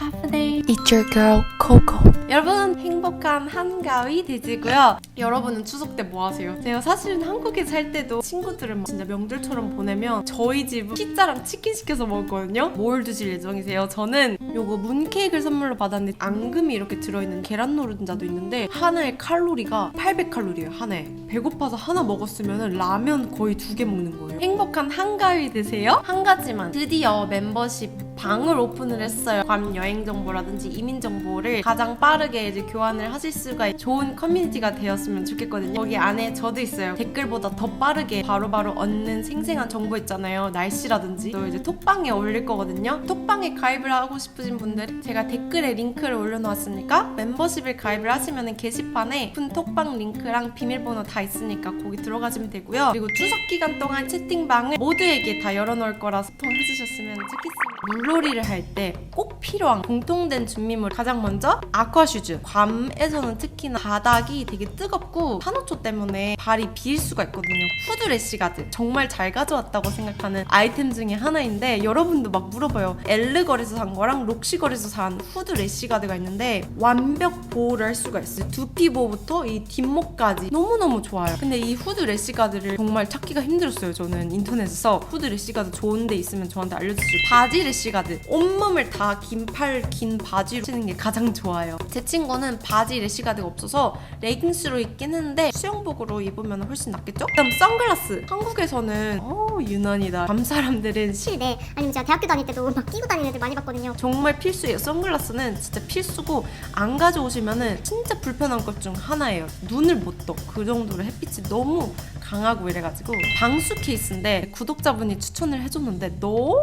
Half a day. It's your girl Coco. 여러분 행복한 한가위 되지고요. 여러분은 추석 때 뭐 하세요? 제가 사실은 한국에 살 때도 친구들을 막 진짜 명절처럼 보내면 저희 집 피자랑 치킨 시켜서 먹었거든요. 뭘 드실 예정이세요? 저는 요거 문케이크를 선물로 받았는데 앙금이 이렇게 들어있는 계란 노른자도 있는데 하나의 칼로리가 800칼로리예요. 하나에. 배고파서 하나 먹었으면 라면 거의 두 개 먹는 거예요. 행복한 한가위 되세요? 한 가지만 드디어 멤버십 방을 오픈을 했어요. 괌 여행 정보라든지 이민 정보를 가장 빠르게 이제 교환을 하실 수가 좋은 커뮤니티가 되었으면 좋겠거든요. 거기 안에 저도 있어요. 댓글보다 더 빠르게 바로 바로 얻는 생생한 정보 있잖아요. 날씨라든지 또 이제 톡방에 올릴 거거든요. 톡방에 가입을 하고 싶으신 분들 제가 댓글에 링크를 올려놓았으니까 멤버십을 가입을 하시면 게시판에 오픈 톡방 링크랑 비밀번호 다 있으니까 거기 들어가시면 되고요. 그리고 추석 기간 동안 채팅방을 모두에게 다 열어놓을 거라 소통해 주셨으면 좋겠습니다. 물놀이를 할 때 꼭 필요한 공통된 준비물 가장 먼저 아쿠아슈즈. 괌에서는 특히나 바닥이 되게 뜨겁고 산호초 때문에 발이 비일 수가 있거든요. 후드 래시가드. 정말 잘 가져왔다고 생각하는 아이템 중에 하나인데 여러분도 막 물어봐요. 엘르걸에서 산 거랑 록시걸에서 산 후드 래시가드가 있는데 완벽 보호를 할 수가 있어요. 두피 보호부터 이 뒷목까지 너무너무 좋아요. 근데 이 후드 래시가드를 정말 찾기가 힘들었어요 저는 인터넷에서. 후드 래시가드 좋은 데 있으면 저한테 알려주시고. 바지 래시 가드 온몸을 다 긴 팔 긴 바지로 치는 게 가장 좋아요 제 친구는 바지 래시가드가 없어서 레깅스로 입긴 했는데 수영복으로 입으면 훨씬 낫겠죠? 그다음 선글라스 한국에서는 어 유난이다 밤 사람들은 시 실내 아니면 제가 대학교 다닐 때도 막 끼고 다니는 애들 많이 봤거든요. 정말 필수예요. 선글라스는 진짜 필수고 안 가져오시면은 진짜 불편한 것 중 하나예요. 눈을 못 떠. 그 정도로 햇빛이 너무 강하고 이래가지고 방수 케이스인데 구독자분이 추천을 해줬는데 너무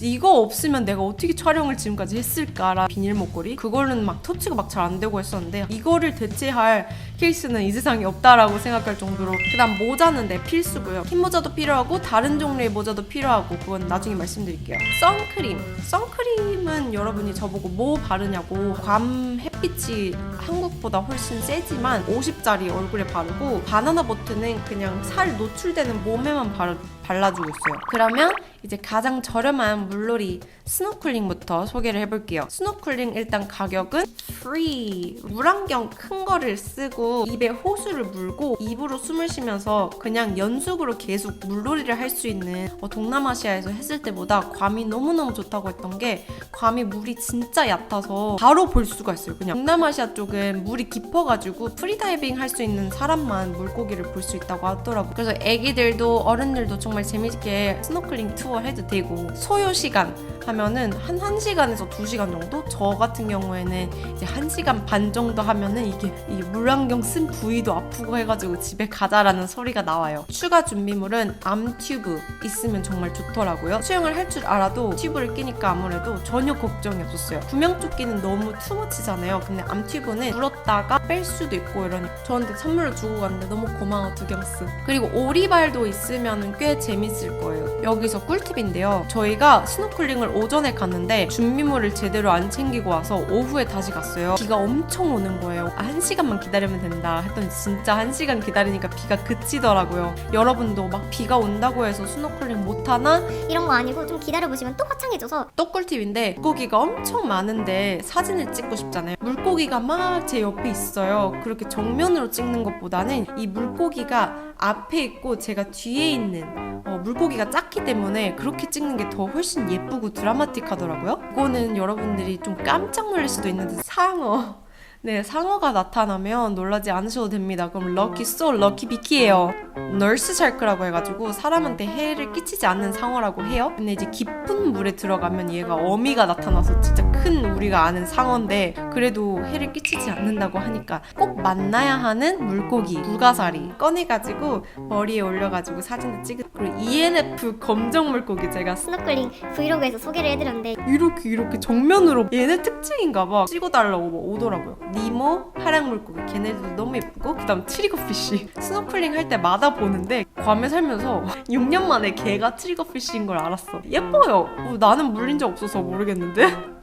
이거 없으면 내가 어떻게 촬영을 지금까지 했을까라 비닐 목걸이? 그거는 막 터치가 막 잘 안 되고 했었는데 이거를 대체할 케이스는 이 세상에 없다라고 생각할 정도로 그다음 모자는 내 필수고요. 흰 모자도 필요하고 다른 종류의 모자도 필요하고 그건 나중에 말씀드릴게요. 선크림. 선크림은 여러분이 저보고 뭐 바르냐고. 괌 햇빛이 한국보다 훨씬 세지만 50짜리 얼굴에 바르고 바나나 보트는 그냥 살 노출되는 몸에만 바르, 발라주고 있어요 그러면 이제 가장 저렴한 물놀이 스노클링부터 소개를 해볼게요. 스노클링 일단 가격은 free. 물안경 큰 거를 쓰고 입에 호수를 물고 입으로 숨을 쉬면서 그냥 연속으로 계속 물놀이를 할 수 있는 어, 동남아시아에서 했을 때보다 괌이 너무너무 좋다고 했던 게 괌이 물이 진짜 얕아서 바로 볼 수가 있어요. 그냥 동남아시아 쪽은 물이 깊어가지고 프리다이빙 할 수 있는 사람만 물고기를 볼 수 있다고 하더라고요. 그래서 애기들도 어른들도 정말 재밌게 스노클링 투어 해도 되고 소요 시간 하면은 한 1시간에서 2시간 정도? 저 같은 경우에는 이제 1시간 반 정도 하면은 이게 이 물안경 쓴 부위도 아프고 해가지고 집에 가자라는 소리가 나와요. 추가 준비물은 암 튜브 있으면 정말 좋더라고요. 수영을 할 줄 알아도 튜브를 끼니까 아무래도 전혀 걱정이 없었어요. 구명조끼는 너무 투머치잖아요. 근데 암 튜브는 물었다가 뺄 수도 있고 이러니 저한테 선물로 주고 갔는데 너무 고마워 두경스. 그리고 오리발도 있으면 꽤 재밌을 거예요. 여기서 꿀팁인데요. 저희가 스노클링을 오전에 갔는데 준비물을 제대로 안 챙기고 와서 오후에 다시 갔어요. 비가 엄청 오는 거예요. 아, 한 시간만 기다리면 된다 했더니 진짜 한 시간 기다리니까 비가 그치더라고요. 여러분도 막 비가 온다고 해서 스노클링 못 하나? 이런 거 아니고 좀 기다려 보시면 또 화창해져서 또 꿀팁인데 물고기가 엄청 많은데 사진을 찍고 싶잖아요. 물고기가 막 제 옆에 있어요. 그렇게 정면으로 찍는 것보다는 이 물고기가 앞에 있고 제가 뒤에 있는 어, 물고기가 작기 때문에 그렇게 찍는 게 더 훨씬 예쁘고 드라마틱하더라고요. 이거는 여러분들이 좀 깜짝 놀랄 수도 있는데 상어. 네, 상어가 나타나면 놀라지 않으셔도 됩니다. 그럼 럭키 소 럭키 비키예요. 널스 샤크라고 해가지고 사람한테 해를 끼치지 않는 상어라고 해요. 근데 이제 깊은 물에 들어가면 얘가 어미가 나타나서 진짜 큰 우리가 아는 상어인데 그래도 해를 끼치지 않는다고 하니까 꼭 만나야 하는 물고기 불가사리 꺼내가지고 머리에 올려가지고 사진을 찍은 그리고 ENF 검정 물고기 제가 스노클링 브이로그에서 소개를 해드렸는데 이렇게 이렇게 정면으로 얘네 특징인가 봐. 찍어달라고 막 오더라고요. 니모 하랑 물고기. 걔네들도 너무 예쁘고 그다음 트리거피쉬. 스노클링 할 때마다 보는데 괌에 살면서 6년 만에 걔가 트리거피쉬인 걸 알았어. 예뻐요. 어, 나는 물린 적 없어서 모르겠는데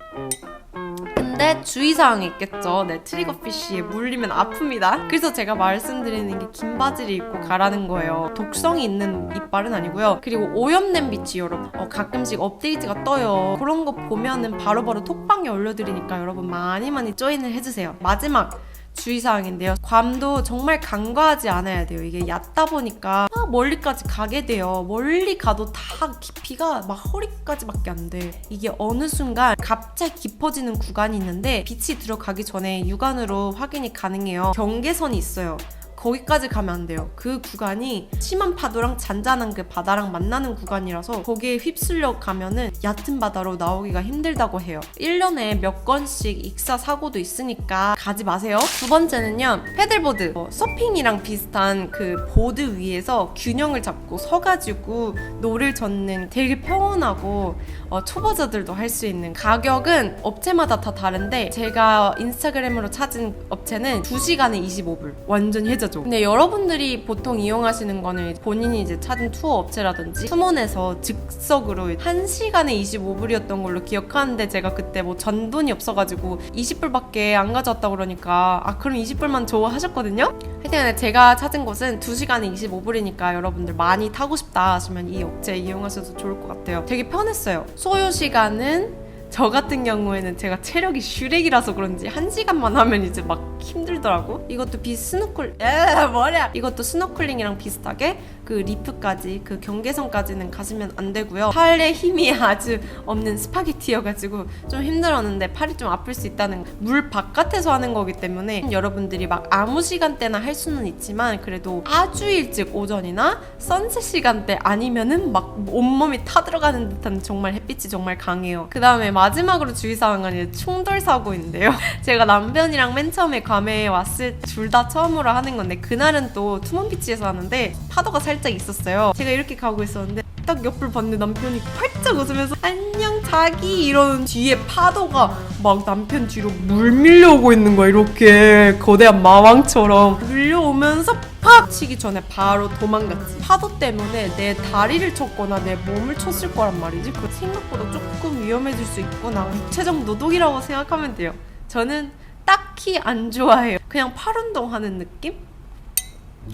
근데 주의사항이 있겠죠. 네, 트리거피쉬에 물리면 아픕니다. 그래서 제가 말씀드리는 게 긴 바지를 입고 가라는 거예요. 독성이 있는 이빨은 아니고요. 그리고 오염된 빛이 여러분 어, 가끔씩 업데이트가 떠요. 그런 거 보면은 바로바로 톡방에 올려드리니까 여러분 많이 많이 조인을 해주세요. 마지막 주의사항인데요. 괌도 정말 간과하지 않아야 돼요. 이게 얕다 보니까 막 멀리까지 가게 돼요. 멀리 가도 다 깊이가 막 허리까지밖에 안 돼. 이게 어느 순간 갑자기 깊어지는 구간이 있는데 빛이 들어가기 전에 육안으로 확인이 가능해요. 경계선이 있어요. 거기까지 가면 안 돼요. 그 구간이 심한 파도랑 잔잔한 그 바다랑 만나는 구간이라서 거기에 휩쓸려 가면은 얕은 바다로 나오기가 힘들다고 해요. 1년에 몇 건씩 익사 사고도 있으니까 가지 마세요. 두 번째는요. 패들보드. 어, 서핑이랑 비슷한 그 보드 위에서 균형을 잡고 서가지고 노를 젓는 되게 평온하고 어, 초보자들도 할 수 있는 가격은 업체마다 다 다른데 제가 인스타그램으로 찾은 업체는 2시간에 25불 완전 혜자죠 근데 여러분들이 보통 이용하시는 거는 본인이 이제 찾은 투어 업체라든지 투몬에서 즉석으로 1시간에 25불이었던 걸로 기억하는데 제가 그때 뭐 전돈이 없어가지고 20불밖에 안 가져왔다 그러니까 아 그럼 20불만 줘 하셨거든요 하여튼 제가 찾은 곳은 2시간에 25불이니까 여러분들 많이 타고 싶다 하시면 이 업체 이용하셔도 좋을 것 같아요. 되게 편했어요. 소요 시간은 저 같은 경우에는 제가 체력이 슈렉이라서 그런지 한 시간만 하면 이제 막 힘들더라고. 이것도 비 스노클, 에 뭐냐? 이것도 스노클링이랑 비슷하게 그 리프까지 그 경계선까지는 가시면 안 되고요. 팔에 힘이 아주 없는 스파게티여가지고 좀 힘들었는데 팔이 좀 아플 수 있다는 거. 물 바깥에서 하는 거기 때문에 여러분들이 막 아무 시간대나 할 수는 있지만 그래도 아주 일찍 오전이나 선셋 시간대 아니면은 막 온몸이 타들어가는 듯한 정말 햇빛이 정말 강해요. 그 다음에 마지막으로 주의사항은 이제 충돌 사고인데요. 제가 남편이랑 맨 처음에 괌에 왔을 둘 다 처음으로 하는 건데 그날은 또 투몬비치에서 하는데 파도가 살짝 있었어요. 제가 이렇게 가고 있었는데 딱 옆을 봤는데 남편이 활짝 웃으면서 안녕 자기 이러는 뒤에 파도가 막 남편 뒤로 물 밀려오고 있는 거야 이렇게. 거대한 마왕처럼. 밀려오면서 팍 치기 전에 바로 도망갔지. 파도 때문에 내 다리를 쳤거나 내 몸을 쳤을 거란 말이지. 그 생각보다 조금 위험해질 수 있구나. 육체적 노동이라고 생각하면 돼요. 저는 딱히 안 좋아해요. 그냥 팔 운동하는 느낌?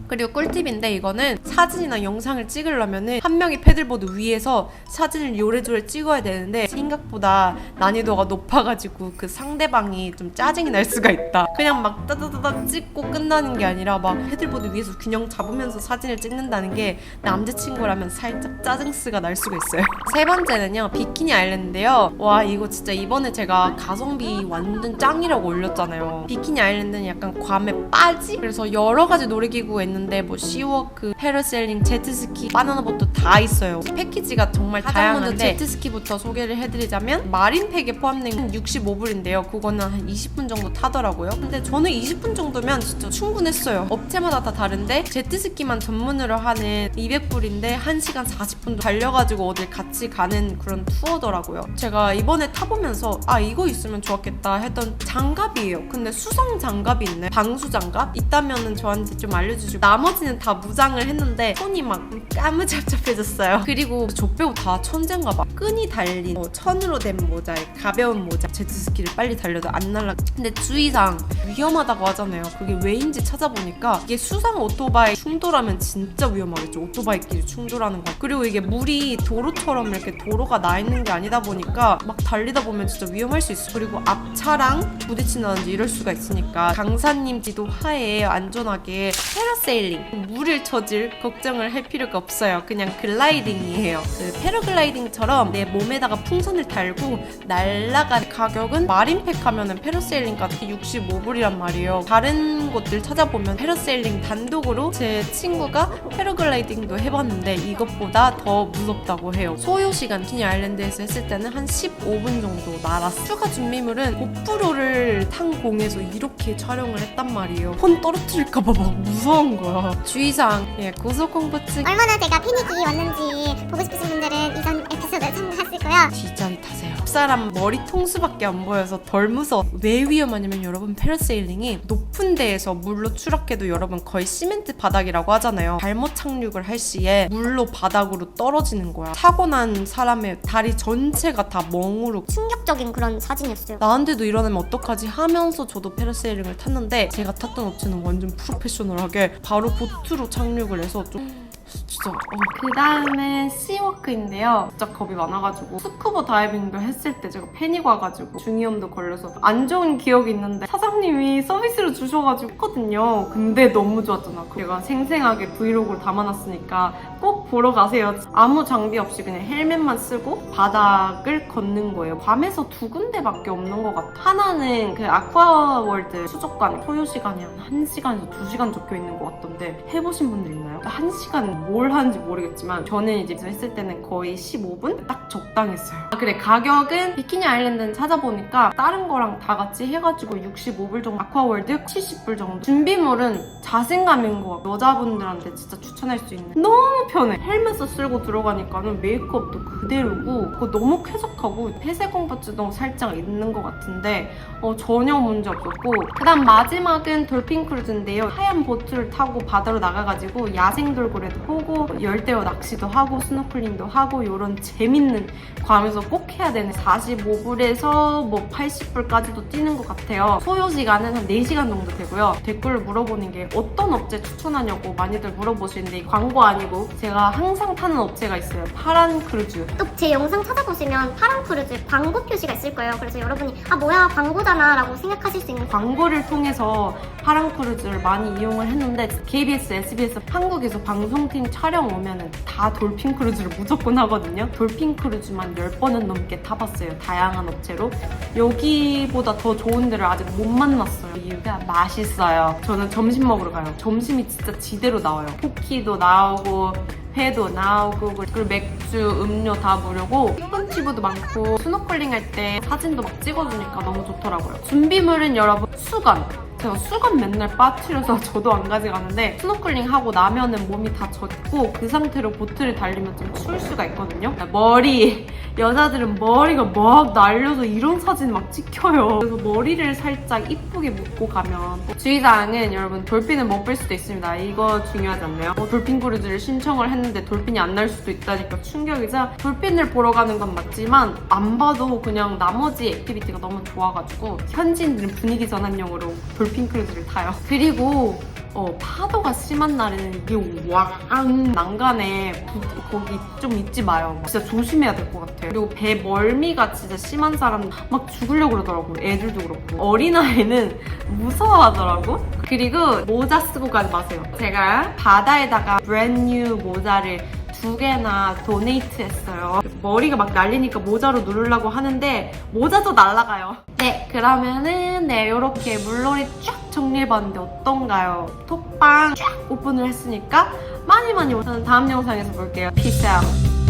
그리고 꿀팁인데 이거는 사진이나 영상을 찍으려면은 한 명이 패들보드 위에서 사진을 요래조래 찍어야 되는데 생각보다 난이도가 높아가지고 그 상대방이 좀 짜증이 날 수가 있다. 그냥 막 따다다다 찍고 끝나는 게 아니라 막 패들보드 위에서 균형 잡으면서 사진을 찍는다는 게 남자친구라면 살짝 짜증스가 날 수가 있어요. 세 번째는요 비키니 아일랜드인데요. 와 이거 진짜 이번에 제가 가성비 완전 짱이라고 올렸잖아요. 비키니 아일랜드는 약간 괌에 빠지? 그래서 여러 가지 놀이기구가 있는데 뭐 시워크, 패러셀링, 제트스키, 바나나보트 다 있어요. 패키지가 정말 다양한데 제트스키부터 소개를 해드리자면 마린팩에 포함된 65불인데요. 그거는 한 20분 정도 타더라고요. 근데 저는 20분 정도면 진짜 충분했어요. 업체마다 다 다른데 제트스키만 전문으로 하는 200불인데 1시간 40분도 달려가지고 어딜 같이 가는 그런 투어더라고요. 제가 이번에 타보면서 아 이거 있으면 좋았겠다 했던 장갑이에요. 근데 수상 장갑이 있네. 방수 장갑 있다면은 저한테 좀 알려주시고 나머지는 다 무장을 했는데 손이 막 까무잡잡해졌어요. 그리고 족배우 다 천재인가 봐. 끈이 달린 어, 천으로 된 모자에 가벼운 모자 제트스키를 빨리 달려도 안 날라. 근데 주의사항 위험하다고 하잖아요. 그게 왜인지 찾아보니까 이게 수상 오토바이 충돌하면 진짜 위험하겠죠. 오토바이끼리 충돌하는 거. 그리고 이게 물이 도로처럼 이렇게 도로가 나 있는 게 아니다 보니까 막 달리다 보면 진짜 위험할 수 있어. 그리고 앞차랑 부딪힌다든지 이럴 수가 있으니까 강사님 지도 하에 안전하게 패러세일링 물을 쳐질 걱정을 할 필요가 없어요. 그냥 글라이딩이에요. 그 패러글라이딩처럼 내 몸에다가 풍선을 달고 날아간 가격은 마린팩 하면은 패러세일링까지 65불이란 말이에요. 다른 곳들 찾아보면 패러세일링 단독으로 제 친구가 패러글라이딩도 해봤는데 이것보다 더 무섭다고 해요. 소요 시간 키니 아일랜드에서 했을 때는 한 15분 정도 날았어. 추가 준비물은 고프로를 탄 공에서 이렇게 촬영을 했단 말이에요. 폰 떨어뜨릴까봐 막 무서운 거야. 주의사항, 예, 고속 공포증 얼마나 제가 패닉이 왔는지 보고 싶으신 분들은 이전 에피소드 참고하시고요. 뒷자리 앞사람 머리 통수밖에 안 보여서 덜 무서워. 왜 위험하냐면 여러분 패러세일링이 높은 데에서 물로 추락해도 여러분 거의 시멘트 바닥이라고 하잖아요. 잘못 착륙을 할 시에 물로 바닥으로 떨어지는 거야. 사고 난 사람의 다리 전체가 다 멍으로 충격적인 그런 사진이었어요. 나한테도 일어나면 어떡하지 하면서 저도 패러세일링을 탔는데 제가 탔던 업체는 완전 프로페셔널하게 바로 보트로 착륙을 해서 좀 진짜 그 다음에 씨워크인데요. 진짜 겁이 많아가지고 스쿠버 다이빙도 했을 때 제가 패닉 와가지고 중이염도 걸려서 안 좋은 기억이 있는데 사장님이 서비스로 주셔가지고 했거든요. 근데 너무 좋았잖아. 제가 생생하게 브이로그를 담아놨으니까 꼭 보러 가세요 아무 장비 없이 그냥 헬멧만 쓰고 바닥을 걷는 거예요 밤에서 두 군데밖에 없는 것 같아 하나는 그 아쿠아월드 수족관 소요 시간이 한 1시간에서 2시간 적혀 있는 것 같던데 해보신 분들 있나요? 한 시간 뭘 하는지 모르겠지만 저는 이제 했을 때는 거의 15분 딱 적당했어요. 아, 그래 가격은 비키니 아일랜드는 찾아보니까 다른 거랑 다 같이 해가지고 65불 정도 아쿠아월드 70불 정도 준비물은 자신감인 것 같아요. 여자분들한테 진짜 추천할 수 있는 너무 편해. 헬멧을 쓰고 들어가니까는 메이크업도 그대로고 그거 너무 쾌적하고 폐쇄 공포증도 살짝 있는 것 같은데 어, 전혀 문제 없었고 그다음 마지막은 돌핀 크루즈인데요. 하얀 보트를 타고 바다로 나가가지고 야생 돌고래도 보고 열대어 낚시도 하고 스노클링도 하고 이런 재밌는 괌에서 꼭 해야 되는 45불에서 뭐 80불까지도 뛰는 것 같아요. 소요 시간은 한 4시간 정도 되고요. 댓글을 물어보는 게 어떤 업체 추천하냐고 많이들 물어보시는데 이 광고 아니고 제가 항상 타는 업체가 있어요. 파란 크루즈. 또 제 영상 찾아보시면 파란 크루즈 광고 표시가 있을 거예요. 그래서 여러분이 아 뭐야 광고잖아 라고 생각하실 수 있는 광고를 통해서 파란 크루즈를 많이 이용을 했는데 KBS, SBS 한국에서 방송팀 촬영 오면은 다 돌핀 크루즈를 무조건 하거든요. 돌핀 크루즈만 10번은 넘게 타봤어요. 다양한 업체로. 여기보다 더 좋은 데를 아직 못 만났어요. 이유가 맛있어요. 저는 점심 먹으러 가요. 점심이 진짜 지대로 나와요. 포키도 나오고 회도 나오고 그리고 맥주, 음료 다 무료고 펀치브도 많고 스노클링 할 때 사진도 막 찍어주니까 너무 좋더라고요. 준비물은 여러분 수건. 제가 수건 맨날 빠뜨려서 저도 안 가져가는데 스노클링 하고 나면은 몸이 다 젖고 그 상태로 보트를 달리면 좀 추울 수가 있거든요. 머리 여자들은 머리가 막 날려서 이런 사진 막 찍혀요. 그래서 머리를 살짝 이쁘게 묶고 가면 또 주의사항은 여러분 돌핀을 못볼 수도 있습니다. 이거 중요하지 않나요? 어, 돌핀 크루즈를 신청을 했는데 돌핀이 안 날 수도 있다니까 충격이자 돌핀을 보러 가는 건 맞지만 안 봐도 그냥 나머지 액티비티가 너무 좋아가지고 현지인들은 분위기 전환용으로 돌핀 크루즈를 타요. 그리고 어, 파도가 심한 날에는 이게 왕 난간에 부- 거기 좀 잊지 마요. 진짜 조심해야 될 것 같아요. 그리고 배 멀미가 진짜 심한 사람 막 죽으려고 그러더라고. 애들도 그렇고. 어린아이는 무서워하더라고. 그리고 모자 쓰고 가지 마세요. 제가 바다에다가 브랜뉴 모자를 두 개나 도네이트 했어요. 머리가 막 날리니까 모자로 누르려고 하는데 모자도 날아가요. 네, 그러면은 네, 이렇게 물놀이 쫙 정리해봤는데 어떤가요? 톡방 쫙 오픈을 했으니까 많이 많이 저는 다음 영상에서 볼게요. Peace.